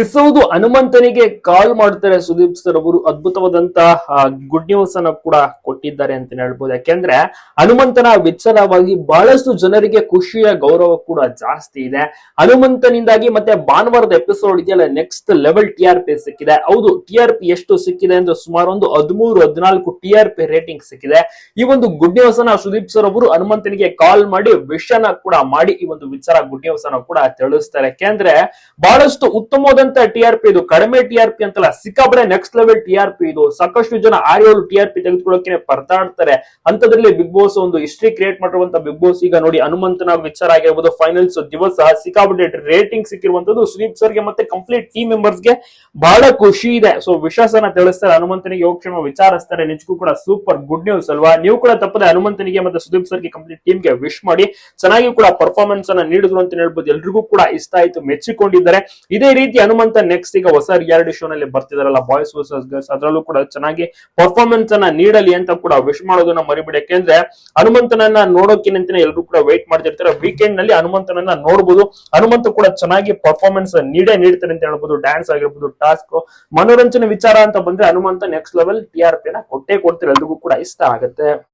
ಇಸೋದು ಹನುಮಂತನಿಗೆ ಕಾಲ್ ಮಾಡ್ತಾರೆ ಸುದೀಪ್ ಸರ್ ಅವರು ಅದ್ಭುತವಾದಂತಹ ಗುಡ್ ನ್ಯೂಸ್ ಅನ್ನ ಕೂಡ ಕೊಟ್ಟಿದ್ದಾರೆ ಅಂತ ಹೇಳ್ಬೋದು. ಯಾಕೆಂದ್ರೆ ಹನುಮಂತನ ವಿಚಾರವಾಗಿ ಬಹಳಷ್ಟು ಜನರಿಗೆ ಖುಷಿಯ ಗೌರವ ಕೂಡ ಜಾಸ್ತಿ ಇದೆ. ಹನುಮಂತನಿಂದಾಗಿ ಮತ್ತೆ ಭಾನುವಾರದ ಎಪಿಸೋಡ್ ಇದೆಯಲ್ಲ next level T R P ಸಿಕ್ಕಿದೆ. ಹೌದು ಟಿ ಪಿ ಎಷ್ಟು ಸಿಕ್ಕಿದೆ ಅಂದ್ರೆ ಸುಮಾರು ಒಂದು ಹದಿಮೂರು, ಹದಿನಾಲ್ಕು ಟಿ ಆರ್ ಪಿ ರೇಟಿಂಗ್ ಸಿಕ್ಕಿದೆ. ಈ ಒಂದು ಗುಡ್ ನ್ಯೂಸ್ ಅನ್ನ ಸುದೀಪ್ ಸರ್ ಅವರು ಹನುಮಂತನಿಗೆ ಕಾಲ್ ಮಾಡಿ ವಿಷನ ಕೂಡ ಮಾಡಿ ಈ ಒಂದು ವಿಚಾರ ಗುಡ್ ನ್ಯೂಸ್ ಅನ್ನ ಕೂಡ ತಿಳಿಸ್ತಾರೆ. ಯಾಕೆಂದ್ರೆ ಬಹಳಷ್ಟು ಉತ್ತಮವಾದಂತ ಟಿ ಆರ್ ಪಿ ಇದು, ಕಡಿಮೆ ಟಿ ಆರ್ ಪಿ ಅಂತಲ್ಲ, ಸಿಕ್ಕಾಪಡೆ next level T R P ಇದು. ಸಾಕಷ್ಟು ಜನ ಆರ್ ಏಳು ಟಿ ಆರ್ ಪಿ ತೆಗೆದುಕೊಳ್ಳೋಕೆ ಪರದಾಡ್ತಾರೆ. ಅಂತದ್ರಲ್ಲಿ ಬಿಗ್ ಬಾಸ್ ಒಂದು ಹಿಸ್ಟ್ರಿ ಕ್ರಿಯೇಟ್ ಮಾಡಿರುವಂತ ಬಿಗ್ ಬಾಸ್ ಈಗ ನೋಡಿ ಹನುಮಂತನ ವಿಚಾರ ಆಗಿರ್ಬೋದು ಫೈನಲ್ಸ್ ದಿವಸ ಸಿಕ್ಕಾಪಟ್ಟೆ ರೇಟಿಂಗ್ ಸಿಕ್ಕಿರುವಂತದ್ದು ಸುದೀಪ್ ಸರ್ಗೆ ಮತ್ತೆ ಕಂಪ್ಲೀಟ್ ಟೀಮ್ ಮೆಂಬರ್ಸ್ಗೆ ಬಹಳ ಖುಷಿ ಇದೆ. ಸೊ ವಿಶ್ವಾಸನ ತಿಳಿಸ್ತಾರೆ, ಹನುಮಂತನಿಗೆ ಯೋಗಕ್ಷೇಮ ವಿಚಾರಿಸ್ತಾರೆ, ನಿಜಕ್ಕೂ ಕೂಡ ಸೂಪರ್ ಗುಡ್ ನ್ಯೂಸ್ ಅಲ್ವಾ? ನೀವು ಕೂಡ ತಪ್ಪದೆ ಹನುಮಂತನಿಗೆ ಮತ್ತೆ ಸುದೀಪ್ ಸರ್ಗೆ ಕಂಪ್ಲೀಟ್ ಟೀಮ್ಗೆ ವಿಶ್ ಮಾಡಿ, ಚೆನ್ನಾಗಿ ಕೂಡ ಪರ್ಫಾರ್ಮೆನ್ಸ್ ಅನ್ನ ನೀಡಿದ್ರು ಅಂತ ಹೇಳ್ಬೋದು. ಎಲ್ರಿಗೂ ಕೂಡ ಇಷ್ಟ ಆಯ್ತು, ಮೆಚ್ಚಿಕೊಂಡಿದ್ದಾರೆ. ಇದೇ ರೀತಿ ಹನುಮಂತ ನೆಕ್ಸ್ಟ್ ಈಗ ಹೊಸ ರಿಯಾಲಿಟಿ ಶೋ ನಲ್ಲಿ ಬರ್ತಿದಾರಲ್ಲ ಬಾಯ್ಸ್ ವರ್ಸಸ್ ಗರ್ಲ್ಸ್ ಅದರಲ್ಲೂ ಕೂಡ ಚೆನ್ನಾಗಿ ಪರ್ಫಾರ್ಮೆನ್ಸ್ ಅನ್ನ ನೀಡಲಿ ಅಂತ ಕೂಡ ವಿಶ್ ಮಾಡೋದನ್ನ ಮರಿಬೇಡಿ. ಯಾಕೆಂದ್ರೆ ಹನುಮಂತನನ್ನ ನೋಡೋಕಿನಂತ ಎಲ್ಲರೂ ಕೂಡ ವೇಟ್ ಮಾಡ್ತಿರ್ತಾರೆ. ವೀಕೆಂಡ್ನಲ್ಲಿ ಹನುಮಂತನನ್ನ ನೋಡಬಹುದು ಹನುಮಂತ ಕೂಡ ಚೆನ್ನಾಗಿ ಪರ್ಫಾರ್ಮೆನ್ಸ್ ನೀಡೇ ನೀಡ್ತಾರೆ ಅಂತ ಹೇಳ್ಬೋದು. ಡ್ಯಾನ್ಸ್ ಆಗಿರ್ಬೋದು ಟಾಸ್ಕ್ ಮನೋರಂಜನೆ ವಿಚಾರ ಅಂತ ಬಂದ್ರೆ Hanumantha next level T R P ಕೊಟ್ಟೇ ಕೊಡ್ತಾರೆ. ಎಲ್ರಿಗೂ ಕೂಡ ಇಷ್ಟ ಆಗುತ್ತೆ.